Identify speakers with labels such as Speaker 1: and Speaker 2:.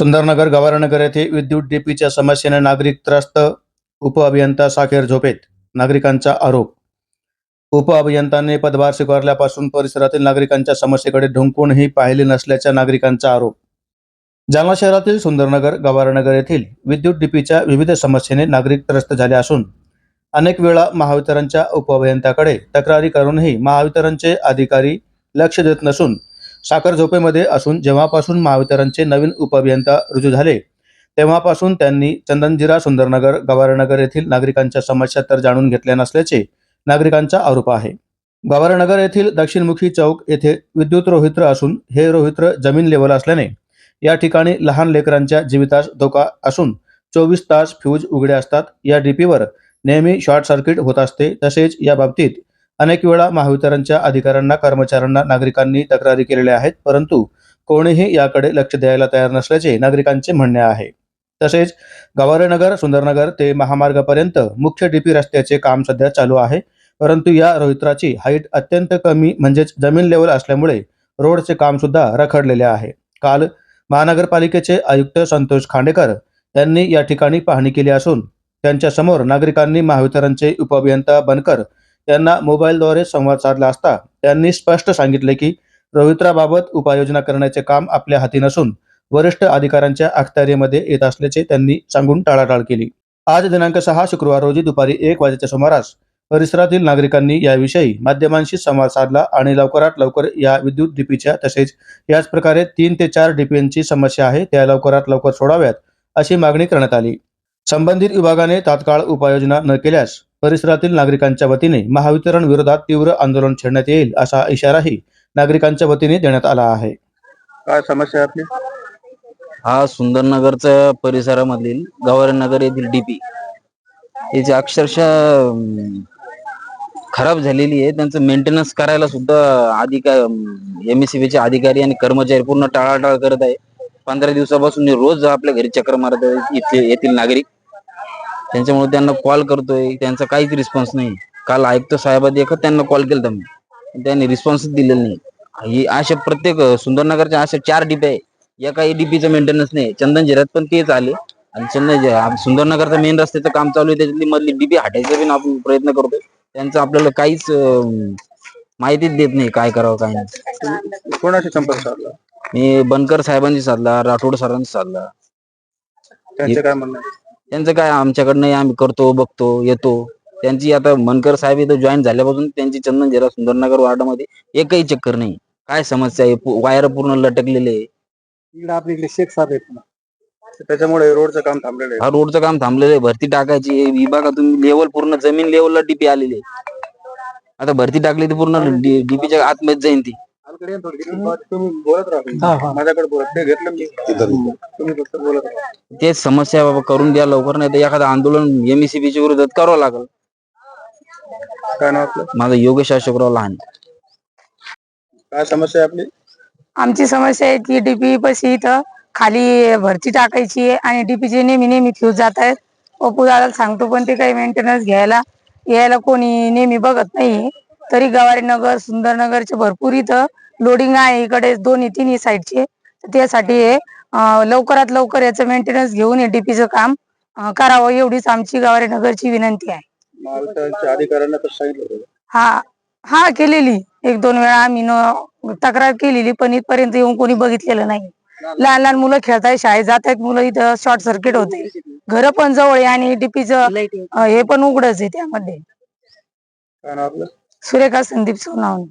Speaker 1: सुंदरनगर गवारनगर येथे विद्युत डीपीच्या समस्येने नागरिक त्रस्त उपअभियंता साखेर झोपेत नागरिकांचा आरोप. उपअभियंत्यांनी पदभार स्वीकारल्यापासून परिसरातील नागरिकांच्या समस्येकडे ढुंकूनही पाहिले नसल्याचा नागरिकांचा आरोप. जालना शहरातील सुंदरनगर गवारनगर येथील विद्युत डीपीच्या विविध समस्येने नागरिक त्रस्त झाले असून अनेक वेळा महावितरणच्या उपअभियंत्याकडे तक्रारी करूनही महावितरणचे अधिकारी लक्ष देत नसून साखर झोपेमध्ये असून जेव्हापासून महावितरणचे नवीन उपअभियंता रुजू झाले तेव्हापासून त्यांनी चंदनजिरा सुंदरनगर गवारनगर येथील नागरिकांच्या समस्या तर जाणून घेतल्या नसल्याचे नागरिकांचा आरोप आहे. गवारनगर येथील दक्षिणमुखी चौक येथे विद्युत रोहित्र असून हे रोहित्र जमीन लेवल असल्याने या ठिकाणी लहान लेकरांच्या जीवितास धोका असून चोवीस तास फ्यूज उघडे असतात. या डीपीवर नेहमी शॉर्ट सर्किट होत असते तसेच या बाबतीत अनेक वेळा महावितरणच्या अधिकाऱ्यांना कर्मचाऱ्यांना नागरिकांनी तक्रारी केलेल्या आहेत परंतु कोणीही याकडे लक्ष द्यायला तयार नसल्याचे नागरिकांचे म्हणणे आहे. तसेच गवारेनगर सुंदरनगर ते महामार्गापर्यंत मुख्य डीपी रस्त्याचे काम सध्या चालू आहे परंतु या रोहित्राची हाईट अत्यंत कमी म्हणजेच जमीन लेवल असल्यामुळे रोडचे काम सुद्धा रखडलेले आहे. काल महानगरपालिकेचे आयुक्त संतोष खांडेकर यांनी या ठिकाणी पाहणी केली असून त्यांच्यासमोर नागरिकांनी महावितरणचे उपअभियंता बनकर त्यांना मोबाईलद्वारे संवाद साधला असता त्यांनी स्पष्ट सांगितले की रोहित्राबाबत उपाययोजना करण्याचे काम आपल्या हाती नसून वरिष्ठ अधिकाऱ्यांच्या अखत्यारीमध्ये येत असल्याचे त्यांनी सांगून टाळाटाळ केली. आज दिनांक सहा शुक्रवार रोजी दुपारी एक वाजेच्या सुमारास परिसरातील नागरिकांनी याविषयी माध्यमांशी संवाद साधला आणि लवकरात लवकर या विद्युत डीपीच्या तसेच याच प्रकारे तीन ते चार डीपींची समस्या आहे त्या लवकरात लवकर सोडाव्यात अशी मागणी करण्यात आली. संबंधित विभागाने तात्काळ उपाययोजना न केल्यास परिसरातील नागरिकांच्या वतीने महावितरण विरोधात तीव्र आंदोलन छेडण्यात येईल असा इशाराही नागरिकांच्या वतीने देण्यात आला आहे.
Speaker 2: काय समस्या आहे आपली?
Speaker 3: हा सुंदरनगरच्या परिसरामधील गवारनगर येथील डीपी याची अक्षरशः खराब झालेली आहे. त्यांचं मेंटेनन्स करायला सुद्धा अधिकारी एम चे अधिकारी आणि कर्मचारी पूर्ण टाळाटाळ करत आहे. पंधरा दिवसापासून रोज आपल्या घरी चक्र मारत आहे इथले येथील नागरिक. त्यांच्यामुळे त्यांना कॉल करतोय. त्यांचा काहीच रिस्पॉन्स नाही. काल आयुक्त साहेबांनी एकच त्यांना कॉल केला मी. त्यांनी रिस्पॉन्सच दिलेला नाही. ही अशा प्रत्येक सुंदरनगरच्या अशा चार डीपी आहे. एका डीपीचं मेंटेनन्स नाही. चंदन जिऱ्यात पण तेच आले. आणि चंदन सुंदरनगरचा मेन रस्त्याचं काम चालू आहे. त्याच्यातली मधली डीपी हटायचा पण आपण प्रयत्न करतोय. त्यांचं आपल्याला काहीच माहितीच देत नाही काय करावं काय नाही.
Speaker 2: कोणाशी संपर्क साधला?
Speaker 3: मी बनकर साहेबांशी साधला राठोड सरांशी साधला.
Speaker 2: त्यांचे काय म्हणणं?
Speaker 3: त्यांचं काय आमच्याकडनं आम्ही करतो बघतो येतो. त्यांची आता मनकर साहेब इथं जॉईन झाल्यापासून त्यांची चंदन जिरा सुंदरनगर वार्डामध्ये एकही चक्कर नाही. काय समस्या आहे? पु- वायर पूर्ण लटकलेले आहे.
Speaker 2: इकडे आपल्या इकडे शेख साहेब आहेत ना. त्याच्यामुळे रोडचं काम थांबलेलं आहे.
Speaker 3: हा रोडचं काम थांबलेलं आहे. भरती टाकायची आहे. विभागातून लेवल पूर्ण जमीन लेवलला डीपी आलेली आहे. आता भरती टाकली तर पूर्ण डीपीच्या आतमध्ये जाईन ती.
Speaker 2: अलीकडे ये थोडी. तुम्ही बोलत राहा माझ्याकडे बोलत ते घेतलं मी. तुम्ही. फक्त बोलत राहा.
Speaker 3: तेच समस्या बाबा करून द्या लवकर नाही तर एखादं आंदोलन एमईसीबीच्या विरोधात करावं लागेल.
Speaker 2: काय नाव आपलं?
Speaker 3: माझं योगेश अशोकराव लहान.
Speaker 2: काय समस्या आहे आपली?
Speaker 4: आमची समस्या आहे की डीपी पशी इथं खाली भरती टाकायची आहे आणि डीपीचे नेहमी नेहमी फ्यूज जात आहेत. पप्पू दादाला सांगतो पण ते काही मेंटेनन्स घ्यायला यायला कोणी नेहमी बघत नाही तरी गवारी नगर सुंदरनगरचे भरपूर इथं लोडिंग आहे इकडे दोन्ही तिन्ही साईडचे त्यासाठी हे, लवकरात लवकर याचं मेंटेनन्स घेऊन हे डीपीचं काम करावं एवढीच आमची गवारी नगरची विनंती आहे. हा हा केलेली. एक दोन वेळा आम्ही तक्रार केलेली पण इथपर्यंत येऊन कोणी बघितलेलं नाही. लहान लहान मुलं खेळतायत शाळेत जात आहेत मुलं इथं शॉर्ट सर्किट होते. घर पण जवळ आहे आणि डीपीचं हे पण उघडच आहे त्यामध्ये. सुरेखा संदीप सोनावणे.